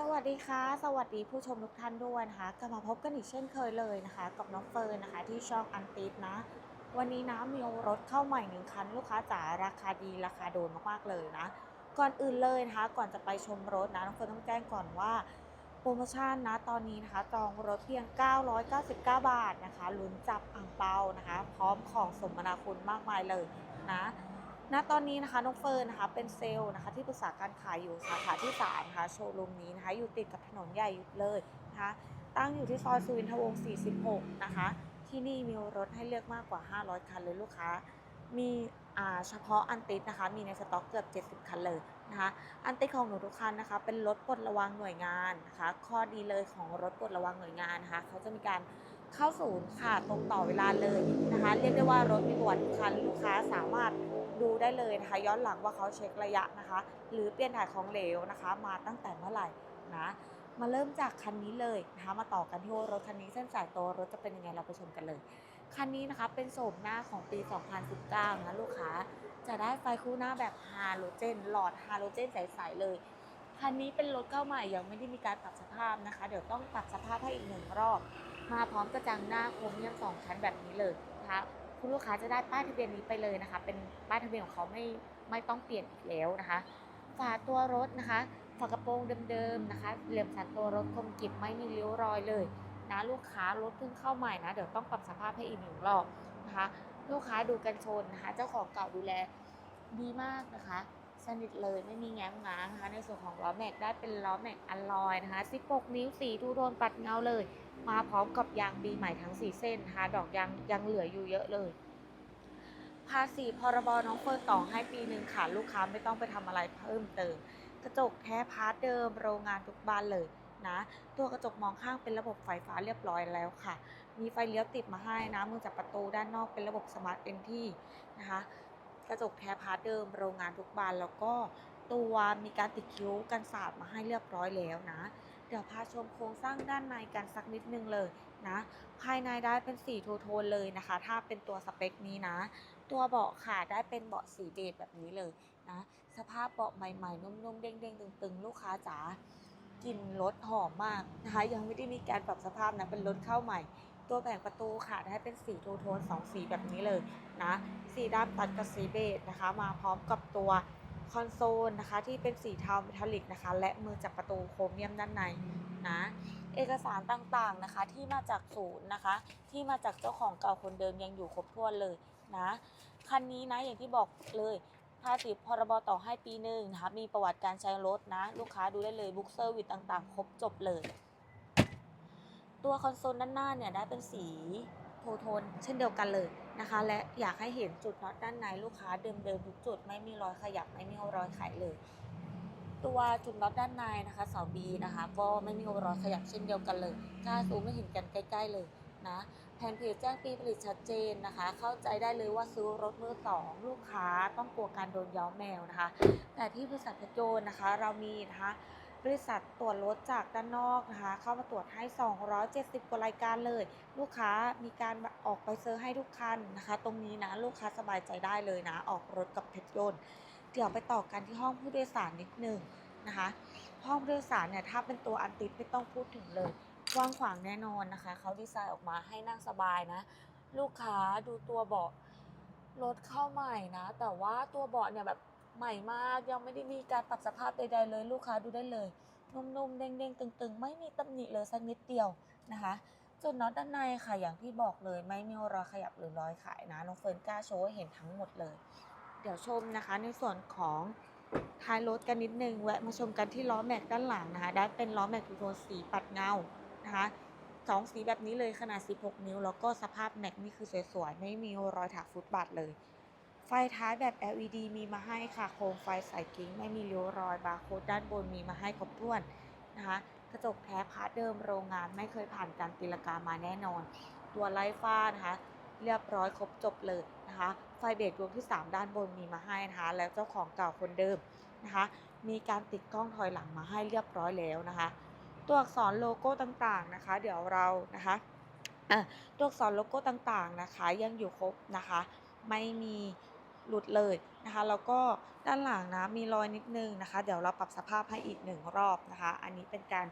สวัสดีค่ะ สวัสดีผู้ชมทุกท่านด้วยนะคะกลับมาพบกันอีกเช่นเคยเลยนะคะ กับน้องเฟิร์นนะคะ ที่ช่องอันติดนะ วันนี้นะมีรถเข้าใหม่หนึ่งคันลูกค้าจ๋าราคาดีราคาโดนมากๆเลยนะ ก่อนอื่นเลยนะคะ ก่อนจะไปชมรถนะน้องเฟิร์นต้องแจ้งก่อนว่าโปรโมชั่นนะตอนนี้นะคะจองรถเพียง 999 บาทนะคะลุ้นจับอ่างเปานะคะ พร้อมของสมนาคุณมากมายเลยนะ ณตอนนี้นะคะน้องเฟิร์นนะคะเป็นเซลล์นะคะที่ปรึกษาการขายอยู่สาขาที่3นะคะโชว์รูมนี้นะคะอยู่ติดกับถนนใหญ่เลยนะคะตั้งอยู่ที่ซอยสุวินทวงศ์46 นะคะ ที่นี่มีรถให้เลือกมากกว่า 500 คันเลยลูกค้า มีเฉพาะอันติดนะคะ มีในสต็อกเกือบ 70 คันเลยนะคะ อันติดของหนูทุกคันนะคะ เป็นรถปลดระวังหน่วยงานนะคะ ข้อดีเลยของรถปลดระวังหน่วยงานนะคะ เขาจะมีการ เข้าศูนย์ค่ะตรงต่อเวลาเลยนะคะ เรียกได้ว่ารถมีประวัติคันลูกค้าสามารถดูได้เลยนะคะย้อนหลังว่าเขาเช็คระยะนะคะ หรือเปลี่ยนถ่ายของเหลวนะคะ มาตั้งแต่เมื่อไหร่นะมาเริ่มจากคันนี้เลยนะคะมาต่อกันที่ว่ารถคันนี้เส้นสายตัวรถจะเป็นยังไงเราไปชมกันเลย คันนี้นะคะเป็นโฉมหน้าของปี 2019 นะลูกค้าจะได้ไฟคู่หน้าแบบฮาโลเจนหลอดฮาโลเจนใสๆเลยคันนี้เป็นรถเข้าใหม่ยังไม่ได้มีการปรับสภาพนะคะ เดี๋ยวต้องปรับสภาพให้อีกหนึ่งรอบ มาพร้อมกระจังหน้าโครเมียมสองชั้นแบบนี้เลยนะคะคุณลูกค้าจะได้ป้ายทะเบียนนี้ไปเลยนะคะ เป็นป้ายทะเบียนของเขาไม่ไม่ต้องเปลี่ยนอีกแล้วนะคะฝาตัวรถนะคะฝากระโปรงเดิมๆนะคะ เหลี่ยมสันตัวรถคมกริบไม่มีริ้วรอยเลยนะลูกค้ารถเพิ่งเข้าใหม่นะ เดี๋ยวต้องปรับสภาพให้อีกหนึ่งรอบนะคะ ลูกค้าดูกันชนนะคะ เจ้าของเก่าดูแลดีมากนะคะ สนิทเลยไม่มีแง้มง้างนะคะ ในส่วนของล้อแม็กได้เป็นล้อแม็กอัลลอยนะคะ 16 นิ้วสีทูโทนปัดเงาเลย มาพร้อมกับยางบีใหม่ทั้ง 4 เส้นนะคะดอกยางยังเหลืออยู่เยอะเลย ภาษีพรบน้องเฟิร์นต่อให้ปีหนึ่งค่ะลูกค้าไม่ต้องไปทำอะไรเพิ่มเติม กระจกแท้พาร์ทเดิมโรงงานทุกบ้านเลยนะตัวกระจกมองข้างเป็นระบบไฟฟ้าเรียบร้อยแล้วค่ะ มีไฟเลี้ยวติดมาให้นะมือจับประตูด้านนอกเป็นระบบสมาร์ทเอนที่นะคะกระจกแท้พาร์ทเดิมโรงงานทุกบานแล้วก็ตัวมีการติดคิ้วกันสาดมาให้เรียบร้อยแล้วนะ เดี๋ยวพาชมโครงสร้างด้านในกันสักนิดนึงเลยนะ ภายในได้เป็นสีทูโทนเลยนะคะ ถ้าเป็นตัวสเปคนี้นะ ตัวเบาะค่ะได้เป็นเบาะสีเบจแบบนี้เลยนะ สภาพเบาะใหม่ๆ นุ่มๆ เด้งๆ ตึงๆ ลูกค้าจ๋ากลิ่นรถหอมมากนะคะ ยังไม่ได้มีการปรับสภาพนะ เป็นรถเข้าใหม่ ตัวแผงประตูค่ะได้เป็นสีทูโทนสองสีแบบนี้เลยนะ สีดำตัดกับสีเบจนะคะ มาพร้อมกับตัว คอนโซลนะคะที่เป็นสีเทาเมทัลลิกนะคะ และมือจับประตูโครเมียมด้านในนะเอกสารต่างๆนะคะที่มาจากศูนย์นะคะ ที่มาจากเจ้าของเก่าคนเดิมยังอยู่ครบถ้วนเลยนะคันนี้นะอย่างที่บอกเลยภาษีพรบต่อให้ปีหนึ่งนะคะมีประวัติการใช้รถนะ ลูกค้าดูได้เลยบุ๊กเซอร์วิสต่างๆ ครบจบเลย ตัวคอนโซลด้านหน้าเนี่ยได้เป็นสี โทนเช่นเดียวกันเลยนะคะ และอยากให้เห็นจุดน็อตด้านในลูกค้าเดิมๆทุกจุดไม่มีรอยขยับไม่มีรอยไขเลย ตัวจุดน็อตด้านในนะคะเสาบีนะคะ ก็ไม่มีรอยขยับเช่นเดียวกันเลยกล้าซูมไม่เห็นกันใกล้ ๆ เลยนะแผ่นเพจแจ้งปีผลิตชัดเจนนะคะ เข้าใจได้เลยว่าซื้อรถมือสองลูกค้าต้องกลัวการโดนย้อมแมวนะคะ แต่ที่บริษัทพชรโยนนะคะ เรามีนะคะ บริษัทตรวจรถจากด้านนอกนะคะ เข้ามาตรวจให้ 270 กว่ารายการเลย ลูกค้ามีการออกไปเซอร์ให้ทุกคันนะคะ ตรงนี้นะลูกค้าสบายใจได้เลยนะ ออกรถกับเพชรโยนเดี๋ยวไปต่อกันที่ห้องผู้โดยสารนิดนึงนะคะ ห้องผู้โดยสารเนี่ยถ้าเป็นตัวอันติดไม่ต้องพูดถึงเลยกว้างขวางแน่นอนนะคะเขาดีไซน์ออกมาให้นั่งสบายนะ ลูกค้าดูตัวเบาะรถเข้าใหม่นะ แต่ว่าตัวเบาะเนี่ยแบบ ใหม่มากยังไม่ได้มีการปรับสภาพใดๆเลยลูกค้าดูได้เลย นุ่มๆเด้งๆตึงๆ ไม่มีตำหนิเลยสักนิดเดียวนะคะจุดน็อตด้านในค่ะอย่างที่บอกเลยไม่มีรอยขยับหรือรอยขายนะน้องเฟิร์นกล้าโชว์เห็นทั้งหมดเลย เดี๋ยวชมนะคะในส่วนของท้ายรถกันนิดนึงแวะมาชมกันที่ล้อแม็กด้านหลังนะคะได้เป็นล้อแม็กทูโทนสีปัดเงานะคะสองสีแบบนี้เลยขนาด 16 นิ้ว แล้วก็สภาพแม็กนี่คือสวยๆ ไม่มีรอยถากฟุตบาทเลย ไฟท้ายแบบ LED มีมาให้ค่ะโคมไฟใส่กิ้งไม่มีริ้วรอยบาร์โค้ดด้านบนมีมาให้ครบถ้วนนะคะกระจกแท้พาร์ทเดิมโรงงานไม่เคยผ่านการตีลกามาแน่นอน ตัวไล่ฟ้านะคะเรียบร้อยครบจบเลยนะคะไฟเบรกดวงที่ 3 ด้านบนมีมาให้นะคะแล้วเจ้าของเก่าคนเดิมนะคะมีการติดกล้องถอยหลังมาให้เรียบร้อยแล้วนะคะ ตัวอักษรโลโก้ต่างๆนะคะ เดี๋ยวเรานะคะอะตัวอักษรโลโก้ต่างๆนะคะ ยังอยู่ครบนะคะ ไม่มี หลุดเลยนะคะ แล้วก็ด้านหลังนะมีรอยนิดนึงนะคะ เดี๋ยวเราปรับสภาพให้อีกหนึ่งรอบนะคะ อันนี้เป็นการ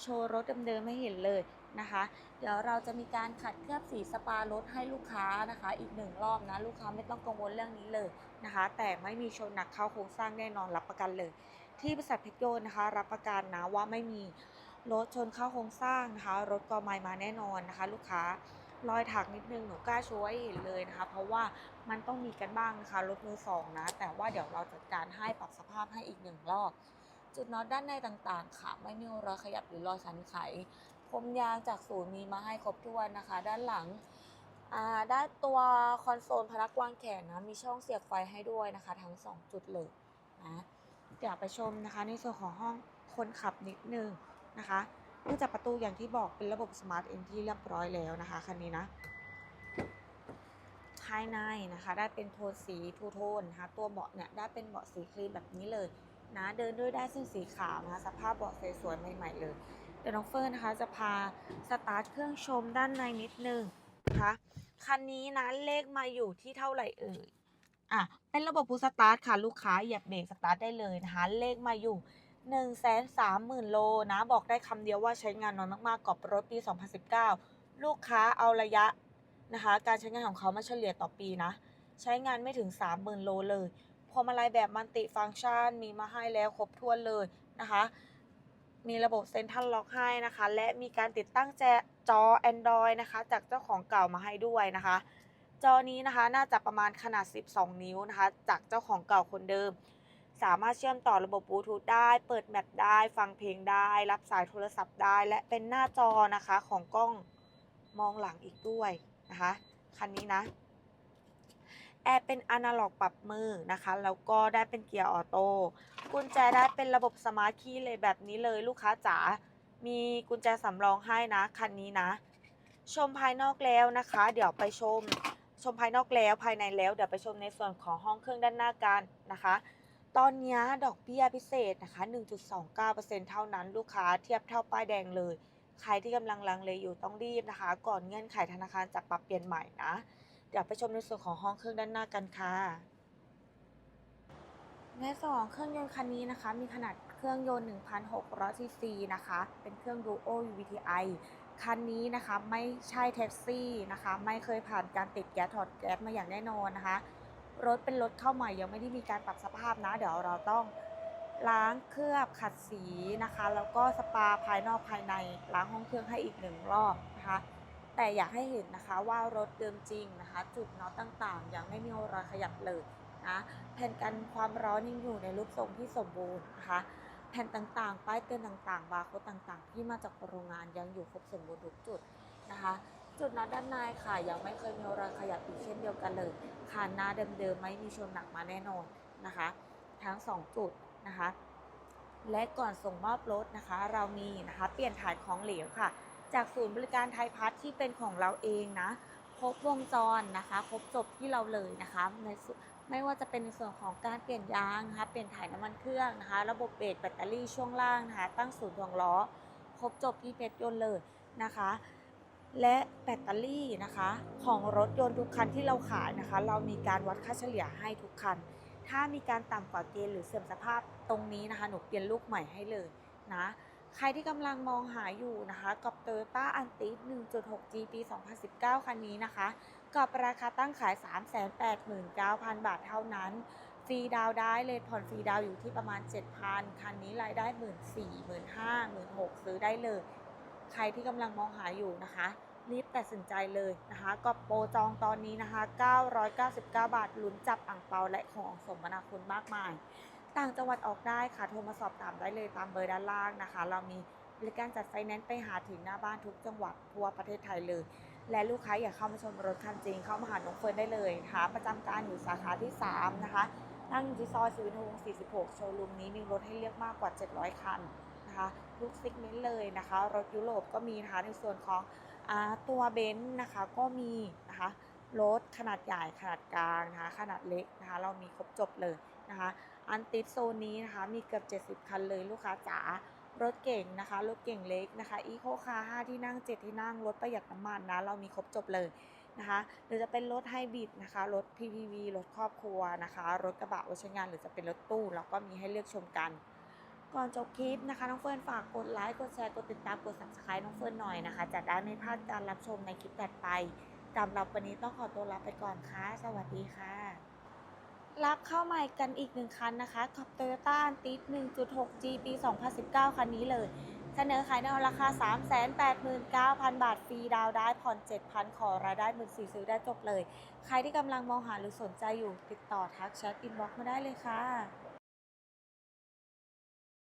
โชว์รถเดิมๆให้เห็นเลยนะคะ เดี๋ยวเราจะมีการขัดเคลือบสีสปารถให้ลูกค้านะคะ อีกหนึ่งรอบนะลูกค้าไม่ต้องกังวลเรื่องนี้เลยนะคะ แต่ไม่มีชนหนักเข้าโครงสร้างแน่นอนรับประกันเลย ที่บริษัทเพชรโยนนะคะ รับประกันนะว่าไม่มีรถชนเข้าโครงสร้างนะคะ รถกอไม้มาแน่นอนนะคะ ลูกค้า รอยถักนิดนึงหนูกล้าช่วยเห็นเลยนะคะ เพราะว่ามันต้องมีกันบ้างนะคะรถมือสองนะ แต่ว่าเดี๋ยวเราจัดการให้ปรับสภาพให้อีกหนึ่งรอบ จุดน็อตด้านในต่างๆ ค่ะ ไม่มีรอยขยับหรือรอยสันไขพรมยางจากศูนย์มีมาให้ครบถ้วนนะคะ ด้านหลังด้านตัวคอนโซลพนักวางแขนนะมีช่องเสียบไฟให้ด้วยนะคะ ทั้ง 2 จุดเลยนะเดี๋ยวไปชมนะคะในส่วนของห้องคนขับนิดนึงนะคะ เนื่องจากประตูอย่างที่บอกเป็นระบบสมาร์ทเอ็นที่เรียบร้อยแล้วนะคะคันนี้นะ ภายในนะคะ ได้เป็นโทนสีทูโทนนะคะตัวเบาะเนี่ยได้เป็นเบาะสีครีมแบบนี้เลยนะเดินด้วยได้เส้นสีขาวนะคะสภาพเบาะสวยๆใหม่ๆเลยเดี๋ยวน้องเฟิร์นนะคะจะพาสตาร์ทเครื่องชมด้านในนิดนึงนะคะคันนี้นะเลขมาอยู่ที่เท่าไหร่เอ่ยอะเป็นระบบพุสตาร์ทค่ะลูกค้าเหยียบเบรกสตาร์ทได้เลยนะคะเลขมาอยู่ 1 3 0 0 0 0 โลนะ บอกได้คำเดียวว่าใช้งานน้อยมากๆกับรถปี 2019 ลูกค้าเอาระยะนะคะ การใช้งานของเขามาเฉลี่ยต่อปีนะ ใช้งานไม่ถึง 30,000 โลเลยพวงมาลัยแบบมัลติฟังก์ชันมีมาให้แล้วครบถ้วนเลยนะคะ มีระบบเซ็นทรัลล็อกให้นะคะ และมีการติดตั้งแจจอ Android นะคะ จากเจ้าของเก่ามาให้ด้วยนะคะ จอนี้นะคะน่าจะประมาณขนาด 12 นิ้วนะคะ จากเจ้าของเก่าคนเดิม สามารถเชื่อมต่อระบบบลูทูธได้ เปิดแมปได้ ฟังเพลงได้ รับสายโทรศัพท์ได้ และเป็นหน้าจอนะคะของกล้องมองหลังอีกด้วยนะคะ คันนี้นะ แอร์เป็นอนาล็อกปรับมือนะคะ แล้วก็ได้เป็นเกียร์ออโต้ กุญแจได้เป็นระบบสมาร์ทคีย์เลยแบบนี้เลยลูกค้าจ๋า มีกุญแจสำรองให้นะ คันนี้นะ ชมภายนอกแล้วนะคะ เดี๋ยวไปชม ชมภายนอกแล้วภายในแล้ว เดี๋ยวไปชมในส่วนของห้องเครื่องด้านหน้ากันนะคะ ตอนนี้ดอกเบี้ยพิเศษนะคะ 1.29%เท่านั้นลูกค้าเทียบเท่าป้ายแดงเลย ใครที่กำลังลังเลอยู่ต้องรีบนะคะ ก่อนเงื่อนไขธนาคารจะปรับเปลี่ยนใหม่นะ เดี๋ยวไปชมในส่วนของห้องเครื่องด้านหน้ากันค่ะในส่วนของเครื่องยนต์คันนี้นะคะ มีขนาดเครื่องยนต์ 1,600 ซีซีนะคะ เป็นเครื่อง Duo VVTi คันนี้นะคะไม่ใช่แท็กซี่นะคะ ไม่เคยผ่านการติดแก๊สถอดแก๊สมาอย่างแน่นอนนะคะ รถเป็นรถเข้าใหม่ยังไม่ได้มีการปรับสภาพนะ เดี๋ยวเราต้องล้างเคลือบขัดสีนะคะ แล้วก็สปาภายนอกภายในล้างห้องเครื่องให้อีกหนึ่งรอบนะคะ แต่อยากให้เห็นนะคะว่ารถเดิมจริงนะคะ จุดน็อตต่างๆ ยังไม่มีรอยขยับเลยนะแผ่นกันความร้อนยังอยู่ในรูปทรงที่สมบูรณ์นะคะ แผ่นต่างๆ ป้ายเตือนต่างๆ บาร์โค้ดต่างๆ ที่มาจากโรงงานยังอยู่ครบสมบูรณ์ทุกจุดนะคะ จุดน็อตด้านในค่ะ ยังไม่เคยมีรอยขยับอีกเช่นเดียวกันเลยคานหน้าเดิมๆไม่มีชนหนักมาแน่นอนนะคะ ทั้ง 2 จุดนะคะ และก่อนส่งมอบรถนะคะ เรามีนะคะ เปลี่ยนถ่ายของเหลวค่ะ จากศูนย์บริการไทยพัฒน์ที่เป็นของเราเองนะครบวงจรนะคะ ครบจบที่เราเลยนะคะในส่วนไม่ว่าจะเป็นในส่วนของการเปลี่ยนยางนะคะเปลี่ยนถ่ายน้ำมันเครื่องนะคะ ระบบเบรกแบตเตอรี่ช่วงล่างนะคะ ตั้งศูนย์ถ่วงล้อ ครบจบที่เพชรยนต์เลยนะคะ และแบตเตอรี่นะคะ ของรถยนต์ทุกคันที่เราขายนะคะ เรามีการวัดค่าเฉลี่ยให้ทุกคัน ถ้ามีการต่ำกว่าเกณฑ์หรือเสื่อมสภาพตรงนี้นะคะ หนูเปลี่ยนลูกใหม่ให้เลยนะ ใครที่กำลังมองหาอยู่นะคะ กับ Toyota a n t i 1.6G ปี 2019 คันนี้นะคะ กับราคาตั้งขาย 389,000 บาทเท่านั้นฟรีดาวได้เลยผ่อนฟรีดาวอยู่ที่ประมาณ 7,000 คันนี้รายได้ 1 4 0 0 0 0 15,000 1 6 0 0ซื้อได้เลย ใครที่กำลังมองหาอยู่นะคะ รีบตัดสินใจเลยนะคะกับโปรจองตอนนี้นะคะ 999 บาทลุ้นจับอ่างเปาและของสมนาคุณมากมาย ต่างจังหวัดออกได้ค่ะ โทรมาสอบถามได้เลยตามเบอร์ด้านล่างนะคะ เรามีบริการจัดไฟแนนซ์ไปหาถึงหน้าบ้านทุกจังหวัดทั่วประเทศไทยเลย และลูกค้าอยากเข้ามาชมรถคันจริง เข้ามาหาน้องเฟิร์นได้เลยนะคะประจำการอยู่สาขาที่ 3 นะคะตั้งอยู่ที่ซอยสุวินทวงศ์46 โชว์รูมนี้มีรถให้เลือกมากกว่า 700 คัน นะคะทุกซิกเมนต์เลยนะคะ รถยุโรปก็มีนะคะในส่วนของอตัวเบนซ์นะคะก็มีนะคะรถขนาดใหญ่ขนาดกลางนะคะขนาดเล็กนะคะเรามีครบจบเลยนะคะอันติดโซนนี้นะคะมีเกือบ 70 คันเลยลูกค้าจ๋ารถเก่งนะคะรถเก่งเล็กนะคะอีโคคาร์5ที่นั่ง 7 ที่นั่งรถประหยัดน้ำมันนะเรามีครบจบเลยนะคะหรือจะเป็นรถไฮบริดนะคะรถ PPV รถครอบครัวนะคะ รถกระบะไว้ใช้งานหรือจะเป็นรถตู้แล้วก็มีให้เลือกชมกัน ก่อนจบคลิปนะคะน้องเฟิร์นฝากกดไลค์กดแชร์กดติดตามกด subscribe น้องเฟิร์นหน่อยนะคะจะได้ไม่พลาดการรับชมในคลิปถัดไปสำหรับวันนี้ต้องขอตัวลาไปก่อนค่ะ สวัสดีค่ะรับเข้าใหม่กันอีกหนึ่งคันนะคะกับ Toyota a n t i 1.6G ปี 2019 คันนี้เลยเสนอขายในราคา 389,000 บาท ฟรีดาวได้ผ่อน 7,000 ขอรายได้1 4 0 0ซื้อได้จบเลย ใครที่กำลังมองหาหรือสนใจอยู่ติดต่อทักแชทอินบ็อกซ์มาได้เลยค่ะ